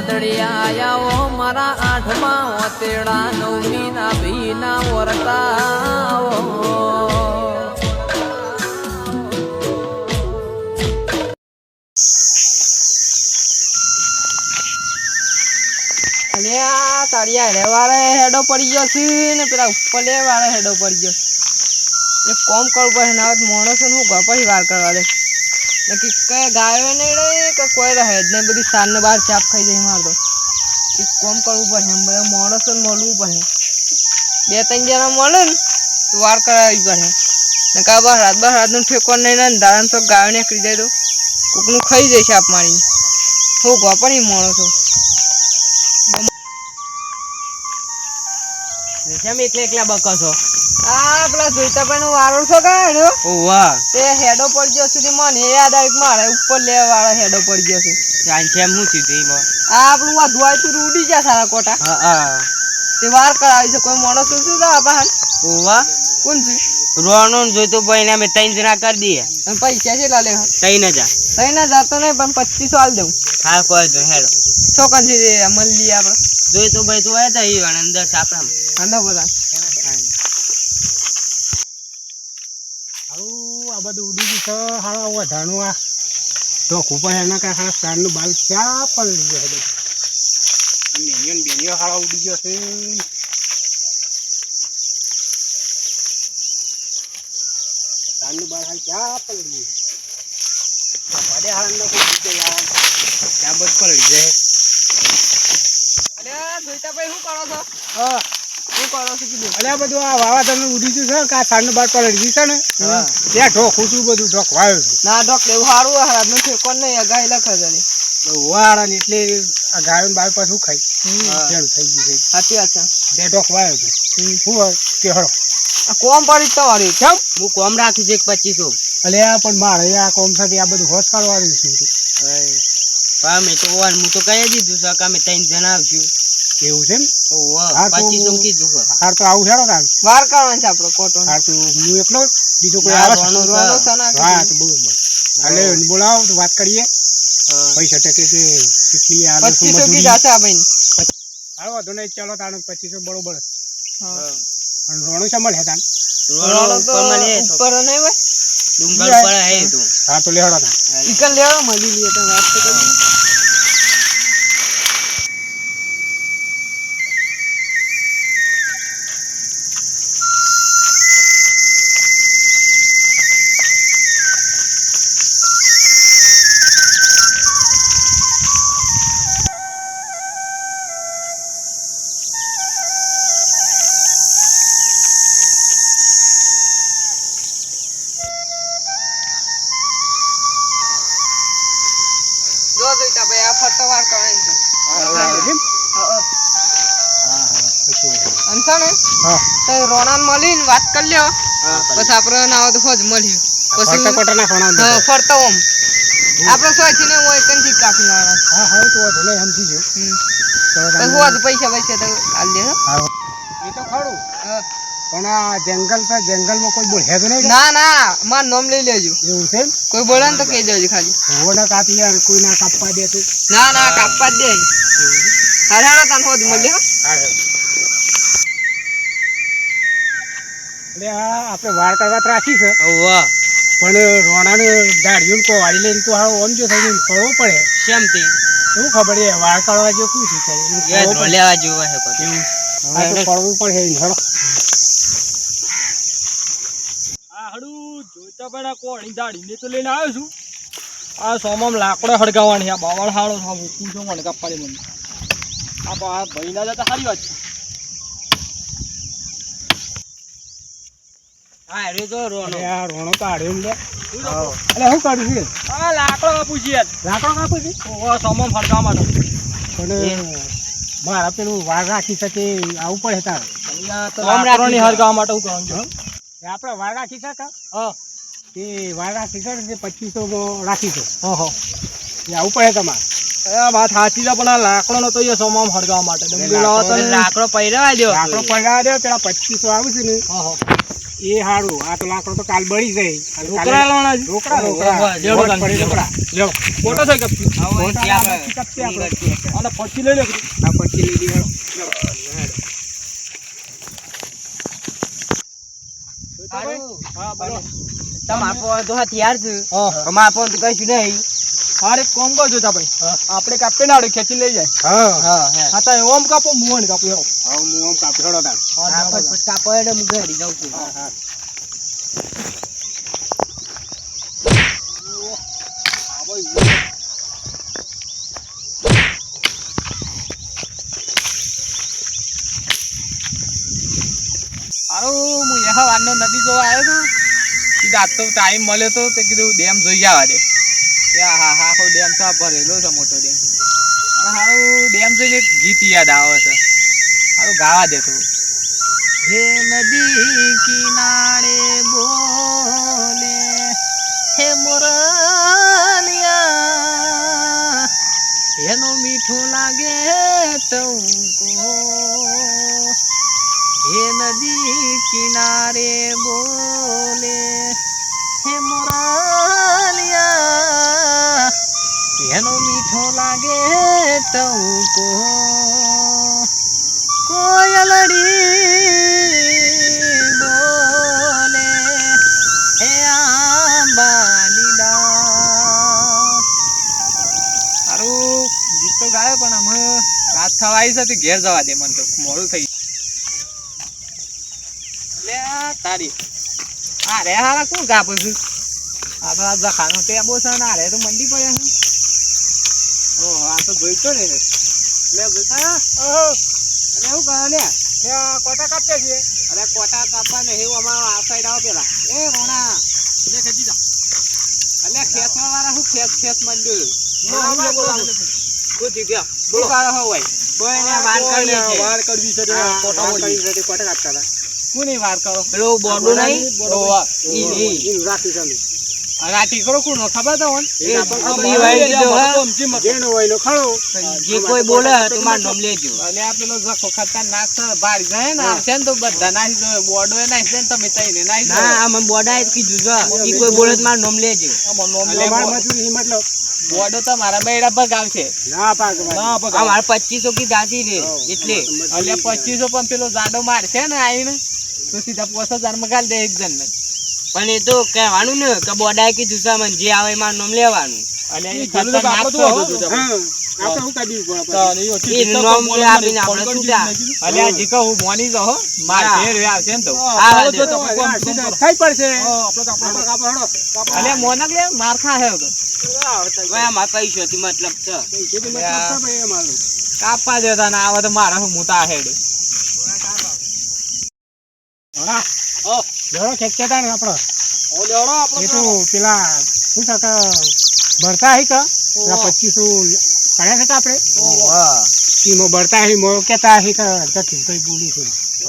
વાદળિયા મારા આઠમા ઓતેડા નવમી ના ભીના આ તાળિયા હેડે વાળે હેડો પડી ગયો છે ને પેલા ઉપર લે વાળે હેડો પડી ગયો એક કોમ કરવું પડે ના માણસો નું ઘર વાર કરવા દે. નક્કી કઈ ગાયો નહીં રહે કે કોઈ રહે જ નહીં. બધી સાર ને બહાર ચાપ ખાઈ જાય માર તો. એક કોમ કરવું પડે. એમ બધા માણસો મળવું પડે. બે ત્રણ જણા મળે ને તો વાર કરાવવી પડે. ને કા બસ રાત બસ રાતનું ઠેકો નહીં ને દાડા તો ગાયો નીકળી જાય તો કોકનું ખાઈ જાય ચાપ મારીને. હું ઘર પણ માણસો. એકલા એકલા બકો છો? આ પેલા જોઈતા પણ વારો છો કાઢ્યો ઓવા. તે હેડો પડી ગયો સુધી મને યાદ મારે ઉપર લેવા વાળો હેડો પડી ગયો છે છે હું આ આપણું આ ધોવાય તું ઉડી ગયા સારા કોટા હા હા. તે વાર કરાવી છે. કોઈ માણસ શું શું આપા ઓવા. કોણ છે? રોણો ને જોઈતો ભાઈ અમે ત્રણ જણા કરી દઈએ. પૈસા છે લાલે ત્રણ હજાર. ત્રણ જાતો નહીં પણ પચીસો હાલ દઉં. હા કોઈ તો હેડો. ચોકનથી મળી આપણે. જોઈતો ભાઈ તું આવ્યા વાળા અંદર સાપડા હાલો બધા. હારું આ બધું ઉડી ગયું છે. હારા વધારનું આ ઢોકું પણ એના કાંઈ હારા સ્ટારનું બાલ ક્યાં પડી ગયો બધું? બેનીઓ બેનિયો બેનીઓ ઉડી ગયો છે. સ્ટારનું બાલ હાલ ક્યાં પડી ગયું? આ ભાડે કોઈ ઉડી યાર. ત્યાં બધ પડી જાય અરે જોઈતા ભાઈ શું કરો છો? હા. કરો કીધું. અલ્યા બધું આ વાવાઝોડું ઉડી ગયું છે કા આ સ્ટારનું બાલ પડી ગયું છે ને? ત્યાં ઢોકું છું બધું ઢોક વાયો છું. ના ઢોક એવું સારું આ નથી કોણ નહીં અગાઈ લખે જરી વાળા ને એટલે આ ગાયો બાર પાછું ખાઈ હા. થઈ ગયું છે. સાચી વાત છે. બે ઢોક વાયો છે. શું હોય? કે હળો આ કોમ પડી જ તમારી. કેમ? હું કોમ રાખું છે એક પચીસો. અલે આ પણ મારે આ કોમ સાથે આ બધું હોશ કરવાનું છું? અમે તો હું તો કહી દીધું છે કે અમે ત્રણ જણા આવશું. એવું છે પચીસો કીધું હાર તો આવું હેડો તાર. વાર કરવાનું છે આપણો કોટો હાર તો હું એકલો બીજો કોઈ આવે હા તો બરોબર હાલે બોલાવો તો વાત કરીએ. પૈસા ટકે છે કેટલી આવે પચીસો મજૂરી. કીધા છે આ ભાઈ હાલો વાંધો નહીં ચાલો તાણ પચીસો બરોબર. હા. અને રોણું છે મળે તાણ રોણો તો ઉપર નહીં હોય. ડુંગર પર હે તું. હા તો લેવડો તાણ. ચિકન લેવા મળી લઈએ તો વાત તો કરી તો રોણાને મળીને વાત કરી લ્યો. પછી આપણે ના તો હોજ મળ્યું. પછી. ફરતો ઓમ. આપણે સોય ને હું એક જ કાપી લાવવાના હા હા તો નહીં સમજી જો. ચલો હોજ પૈસા પૈસા તો આલ દે એ તો ખરું. પણ આ જંગલ છે જંગલમાં કોઈ બોલે તો નહીં ના ના માર નામ લઈ લેજો. એવું છે કોઈ બોલે ને તો કહી દેજો ખાલી. હોવડા કાપી યાર કોઈ ના કાપવા દે તું. ના ના કાપવા દે. હારે હારે તને હોજ મળ્યો. હો. એટલે આ આપણે વાર કરવા તો રાખી છે. વાહ પણ રોણાને દાઢીઓ કો વાળી લઈને તો હાવ ઓમ જો થઈને ફરવો પડે. શેમ તે શું ખબર એ વાર કરવા જો શું છે પડે. લેવા જેવું હે કોઈ એવું. હા તો ફરવું પડે એને, હેડો. આ હડું જોઈતા પેલા કોણી દાઢીને તો લઈને આવ્યો છું. આ સોમામ લાકડો છે આ બાવળ હાળો છે મૂકું છું કાપવાની મને. આ બા- આ ભાઈના જતા સારી વાત છે. હા રે તો રોણો આ રોણો તો આડ્યો લે. એટલે શું કર્યું છે? આ લાકડો કાપું છે લાકડો કાપું છે? ઓવા સોમામ હળગાવવા માટે. પણ મારા પેલું વાર રાખી શકે આવું પડે તારે. લાકડોની રાખી માટે હું કરવાનું છે. આપણે વાર રાખી શકે? હા. એ વાર રાખી શકે પચીસો રાખીશું હા હા. એ આવું પડે તમારે. વાત સાચી છે પણ આ લાકડોનો તો એ સોમામ હળગાવવા માટે. લાકડો પહેરવા દો લાકડો પગાર દે પેલા પચીસો આવે ને. હા હા. એ હારું. આ તો લાકડો તો કાલ બળી જાય રોકડા લાવણા રોકડા રોકડા. મોટા આમાંથી આપણે. અને પછી લઈ લો આ પછી લઈ લઈએ હા, બોલો. તમે આપો તો હથિયાર છે. અમે આપો તો કશું નહીં. હારે કોમ કો જોતા તા ભાઈ આપણે કાપી નાડે ખેંચી લઈ જાય. હા. હા હા. તો ઓમ કાપો મુવન કાપો એવો હવે હું આમ કાપી હેડો તાન. હા. પછી કાપો એટલે હું ઘરે જાઉં છું. હા, હા. હારું હું યહ નદી જોવા આવ્યો હતો કીધું આજ તો ટાઈમ મળ્યો તો તે કીધું ડેમ જોઈ જવા દે. હા હા ડેમ તો ભરેલો છે, મોટો ડેમ. અને સારું ડેમ જોઈને ગીત યાદ આવે છે. સારું ગાવા દે તું હે નદી કિનારે બોલે, હે મોરલિયા, એનો મીઠું લાગે ટંકો. હે નદી કિનારે બોલે લાગે ટંકો કોયલડી બોલે, હે આંબાની સારું ગીત તો ગાયો, પણ અમે રાત થવા આવી છે ઘેર જવા દે મને તો. મોડું થઈ લે તારી. આ રે હારા, શું ગાપું છું? આ તો આ જખાનો ટેબો છે ને, આ રે તો મંડી પડ્યા. છે ઓહો આ તો જોઈતો ને લે ભૂલતા અરે શું કરો લે કોટા કાપ્યા છીએ અરે કોટા કાપવા ને એવું અમારો આ સાઈડ આવો પેલા. એ રોણા. લે ખેંચી જા. અલે ખેંચવા વાળા શું ખેંચ ખેંચ મંડ્યું? હા. શું થયું ગયા શું કરો હો ભાઈ કોઈને વાર કરીએ વાર કરવી છે કોટા કરી હતી, કોટા કાપતા હતા. કોની વાર કરો? પેલો બોન્ડો નહીં. ઈ ઈ. ઈનું છે અમે. આ ટીકડો કોનો ખબર તો હોન જે કોઈ બોલે તો મારું નામ લેજો. અને આ પેલો જખો જાય ને આવશે ને તો બધા નાખી દો બોર્ડો નાખી દે ને તમે તઈને નાખી દો. ના અમે બોર્ડાએ જ કીધું છે ઈ કોઈ બોલે તો મારું નામ લેજો. આમાં નોમ લે. અમાર મજૂરી છે મતલબ. બોર્ડો તો મારા બૈડા પર આવશે ના. અમારે કી રે એટલે. એટલે પચીસો પણ પેલો જાડો મારશે ને આવીને તો સીધા પોસ હજારમાં ગાલ દે એક જણ ને પણ એ તો કહેવાનું ને કે બોર્ડાએ કીધું છે મને જે આવે એમાં મારું નામ લેવાનું. અને એ ખતરનાક તો હો. હતું. કાપવા દેતા ને આવે તો મારા હું મુતા હેડે. લેવડો ખેંચતા ને આપણો. એ તો પેલા. શું છે કે ભરતા હી કે? પચીસો હતા આપણે? ભરતા હી મો કેતા હી કે કઈ બોલી છે.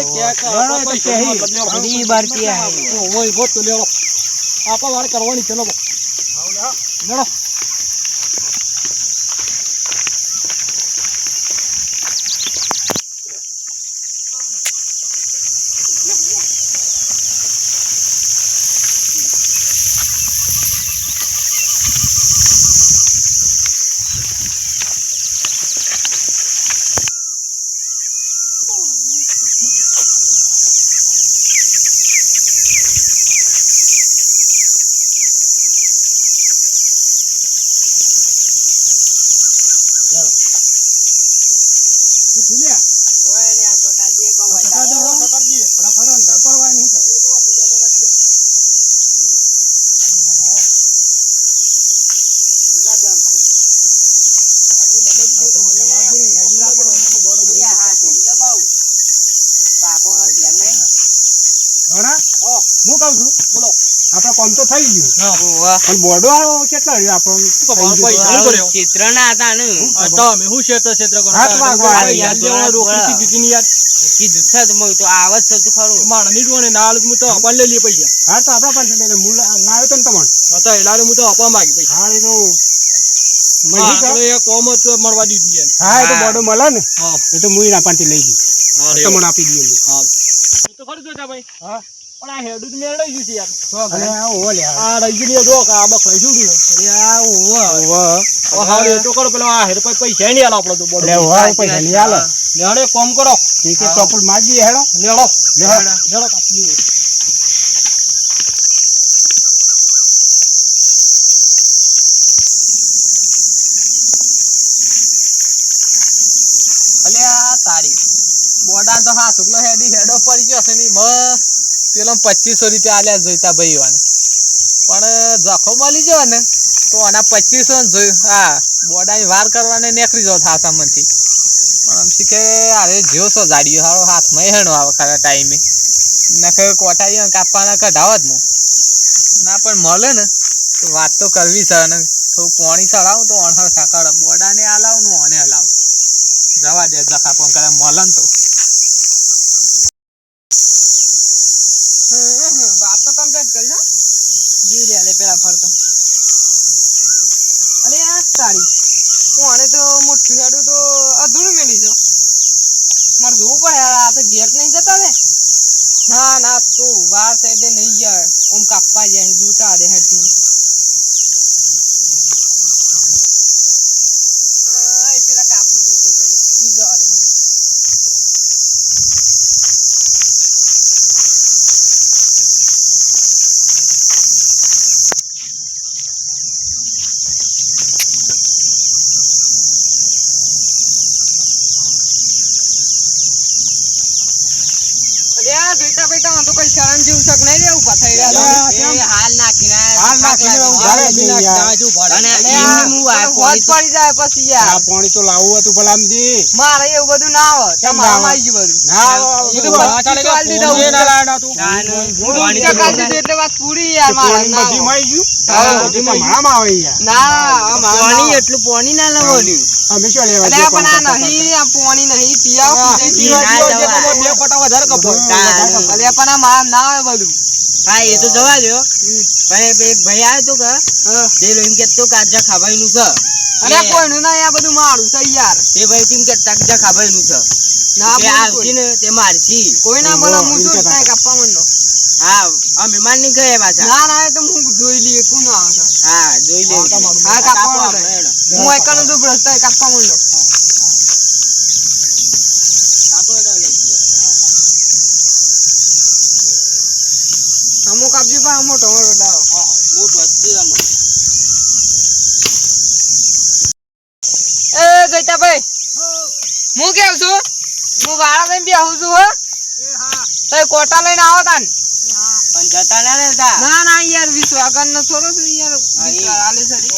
એ ક્યાંક કરવાની આપણે એ તો પૈસા કહી. મતલબ લેવડો. ઈ ભરતી આ ઓ, ઓય, ગોત તો લેવડો. આપણે વાર કરવાની છે, લેવડો. લેવડો. હણા? હું કહું છું બોલો. આપણે કોમ તો થઈ ગયું. પણ બોર્ડો આવ્યો કેટલા રહ્યો આપણો? ચિત્ર ના હતા ને. તમે શું ક્ષેત્ર ક્ષેત્ર કરો? હાથ વાગવા યાદ રોકડી દીધી યાદ. કીધું છે તો મેં તો આવે છે તો ખરું માણસની જોડે ના આલે તો હું લઈ લઈએ પૈસા. હા તો આપણા પાસે લઈને મૂળ ના તો ને તમને હા તો એલારે તો અપા માંગી પૈસા. હા કોમ જ મળવા દીધી યાર. હા એ તો હા. મળે ને એ તો મુઈ ના પાનથી લઈ દી હા, તમને આપી દઈએ. હા. તો ખરું જોતા ભાઈ. હા. હેડું જ મેળવી ગયું છે યાર. અને આ ઓવો લે આ રહી જો આ બકરાઈ શું ગયું? ઓ હા તો કરો પેલો આ હેડ પર પૈસા નહીં આલો આપણો તો બોલો લે ઓવા પૈસા નહીં આલે. લેડો એક કરો. ઠીક છે ટોપલ માજી હેડો. લેડો લેડો. લેડો કાપી અલ્યા તારી બોડા તો હા શુક્લો હેડી હેડો પડી ગયો છે ની મ પેલો પચીસો રૂપિયા આલ્યા જોઈતા ભાઈ પણ જખો મળી જવા ને, તો આના પચીસો જોઈ, હા, બોડાની વાર કરવાને નીકળી જાવ થાસા પણ આમ શીખે, અરે જેવો સો જાડ્યો, હારો હાથમાં હેણો આવે ખરા ટાઈમે. નખે કોટાઈ કાપવાના કઢાવો જ હું ના, પણ મળે ને, તો વાત તો કરવી છે અને થોડું પોણી ચડાવું તો અણહર કાકડ બોડાને હલાવું ને ઓને હલાવું જવા દે, જખા પણ કરે, મળે ને તો વાત તો કમ્પ્લીટ કરી હા જોઈ લે લે પેલા ફરતો અરે આ તારી હું આને તો મોટું હેડું તો અધૂરું મેલી છો મારે જોવું પડે યાર આ તો ઘેર નહીં જતા ને ના ના તું વાર સાઈડે નહીં જાય ઓમ કાપવા જાય જોતા દે હેડ મને હા, એ પેલા કાપું જોઈતો ભાઈ ઈ જવા દે મને અલ્યા જોઈતા બેટા મને તો કઈ શરમ જેવું શક નહીં રહ્યા હાલ હાલ પાણી પડી જાય પછી યાર. પાણી તો લાવવું હતું ભલામજી મારે એવું બધું ના આવે કેમ આવી ગયું બધું. ના આવે, બધું બધું વાત લાવના એટલે પૂરી યાર મારે ના. એટલું પાણી ના લાવવાનું અમે શું લેવા અલ્યા જઈએ પણ આ પાણી નહીં પોણી નહીં પીઆવ પીવા વધારે કપો. હા, અલ્યા પણ આ માર ના આવે બધું. હા એ તો જવા દો પણ એક ભાઈ આવ્યો તો કે તે એમ કે તો ખાભાઈ નું છે. અરે કોઈનું ના આ બધું મારું છે યાર. તે ભાઈ તેમ કે તાકજા ખાભાઈ છે. ના બોલું ને તે મારશી કોઈ ના બોલો હું શું જોઈ કાપવા માંડો? હા આ મહેમાનની ગયા પાછા ના ના તો હું જોઈ લઈએ કોણ આવે છે? હા જોઈ લઈએ હા કાપવા માંડો. હું એકનો તો ભ્રષ્ટ કાપવા માંડો અમુક આપજો પા મોટો મોટો ડાળો એ જોઈતા ભાઈ હું કેવ છું? હું વાળા લઈને બેહું છું હો. તો એ કોટા લઈને આવો તાન. પણ જતા ના રહેતા. ના ના યાર વીસ વાગન નો થોડો છે યાર. આલે છે રે.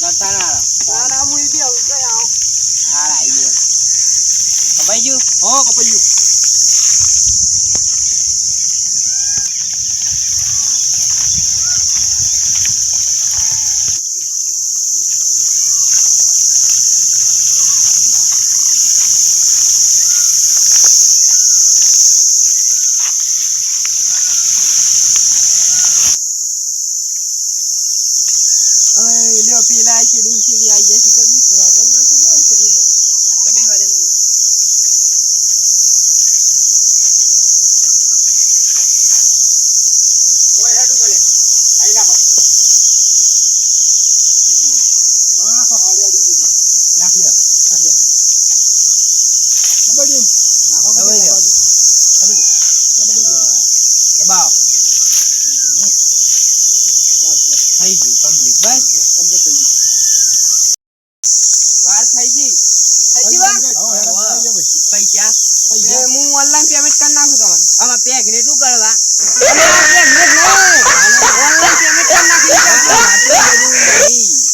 જતા ના રહે. ના ના હું ઈ બેહું છું આવો હાલ આઈ ગયો ખપાઈ ગયું હો, કપાઈ ગયું. અય લ્યો પેલા ચીડી ચીડી આઈ જાય છે કે વીસ વાગન ના તો બસ એ આટલા બે વારે મને કોઈ હેડું ચાલે આઈ નાખો હા, નાખો. નાખ લ્યો, નાખ લ્યો. દબાઈ દો. નાખો કે દબાઈ દો. દબાઈ દો. દબાવ થઈ ગયું કમ્પ્લીટ બસ વાર થઈ ગઈ થઈ ગઈ વાર હો, હેડો, દબાઈ દો ભાઈ. પૈસા એ હું ઓનલાઈન પેમેન્ટ કરી નાખું તમને આમાં પેક ને શું કરવા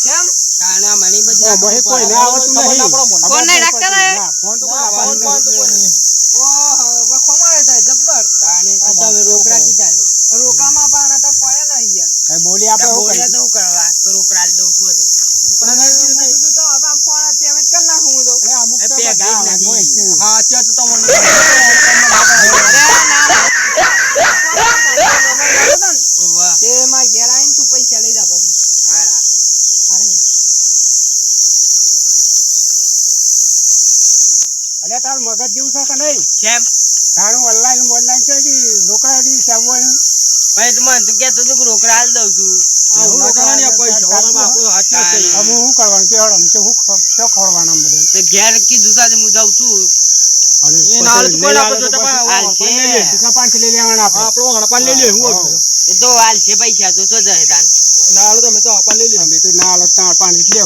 કેમ કાના મણી બધું ઓ, ભાઈ કોઈ ના આવતું ખબર નહીં. ના પડે મને. ફોન નહીં રાખતા ને? ના, ફોન તો કોઈ ફોન આપવાનું ફોન તો કોઈ નથી. નહીં. ઓહો વખો મારે થાય જબ્બર કાને તમે રોકડા કીધા છે રોકામાં પણ તો પડે ને યાર એ બોલી આપણે એવું બોલ્યા કહી. તો શું કરવા કે રોકડા દઉં છું હજી. મેં કીધું તો હવે આમ ફોન પેમેન્ટ કરી નાખું હું તો અરે, અમુક એ તો પેક બધા જ નથી. હોય છે. હા, અત્યારે તો તમને વાહ. તે મારા ઘેર આવીને તું પૈસા લઈ જા પછી હા. અરે અલ્યા તાર મગજ જેવું છે કે નહીં? કેમ? તારું ઓનલાઈન ઓનલાઈન છે કે રોકડા દી સાબુ ભાઈ તમને મને તો કહેતો રોકડા હાલ દઉં છું. હું પૈસા આપણો છે. શું કરવાનું? કે હળ અમથે શું ખવડાવવાના બધે? તો ઘેર કીધું સાથે હું છું અને એ ના તો આપે હાલ છે. પાંચથી લઈ લેવાના આપણે. આપણો હણપાન લઈ લે હું એ તો હાલ છે પૈસા તો શું જાય તાન? ના તો અમે તો આપા લઈ લે. અમે તો ના હાલત પાંચ લેવું લેવા.